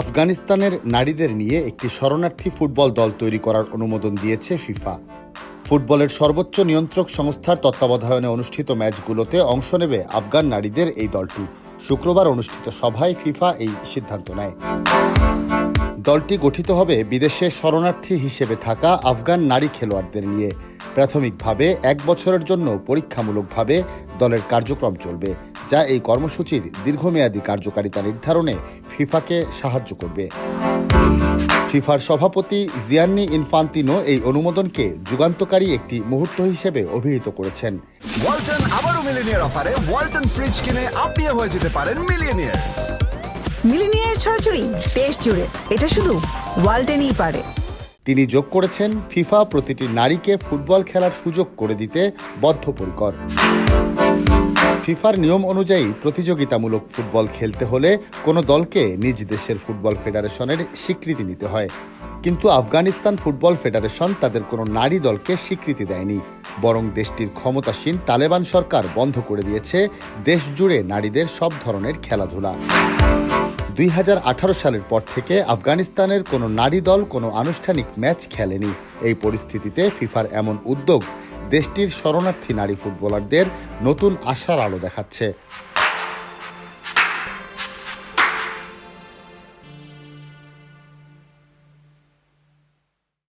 আফগানিস্তানের নারীদের নিয়ে একটি শরণার্থী ফুটবল দল তৈরি করার অনুমোদন দিয়েছে ফিফা। ফুটবলের সর্বোচ্চ নিয়ন্ত্রক সংস্থার তত্ত্বাবধানে অনুষ্ঠিত ম্যাচগুলোতে অংশ নেবে আফগান নারীদের এই দলটি। শুক্রবার অনুষ্ঠিত সভায় ফিফা এই সিদ্ধান্ত নেয়। দলটি গঠিত হবে বিদেশে শরণার্থী হিসেবে থাকা আফগান নারী খেলোয়াড়দের নিয়ে। প্রাথমিকভাবে এক বছরের জন্য পরীক্ষামূলকভাবে দলের কার্যক্রম চলবে। যা এই কর্মসূচির দীর্ঘমেয়াদী কার্যকারিতা নির্ধারণে ফিফাকে সাহায্য করবে। ফিফার সভাপতি জিয়ান্নি ইনফান্তিনো এই অনুমোদনকে যুগান্তকারী একটি মুহূর্ত হিসেবে অভিহিত করেছেন। ওয়ালটন আবারও মিলিনিয়ার অফারে ওয়ালটন ফ্রিজ কিনে আপনিও হয়ে যেতে পারেন মিলিয়নিয়ার মিলিনিয়ার ছড়াছড়ি দেশ জুড়ে এটা শুধু ওয়ালটেনই পারে। তিনি যোগ করেছেন ফিফা প্রতিটি নারীকে ফুটবল খেলার সুযোগ করে দিতে বদ্ধপরিকর। ফিফার নিয়ম অনুযায়ী প্রতিযোগিতামূলক ফুটবল খেলতে হলে কোনো দলকে নিজ দেশের ফুটবল ফেডারেশনের স্বীকৃতি নিতে হয়। কিন্তু আফগানিস্তান ফুটবল ফেডারেশন তাদের কোনো নারী দলকে স্বীকৃতি দেয়নি। বরং দেশটির ক্ষমতাসীন তালেবান সরকার বন্ধ করে দিয়েছে দেশ জুড়ে নারীদের সব ধরনের খেলাধুলা। দুই হাজার আঠারো সালের পর থেকে আফগানিস্তানের কোনো নারী দল কোনো আনুষ্ঠানিক ম্যাচ খেলেনি। এই পরিস্থিতিতে ফিফার এমন উদ্যোগ দেশটির শরণার্থী নারী ফুটবলারদের নতুন আশার আলো দেখাচ্ছে।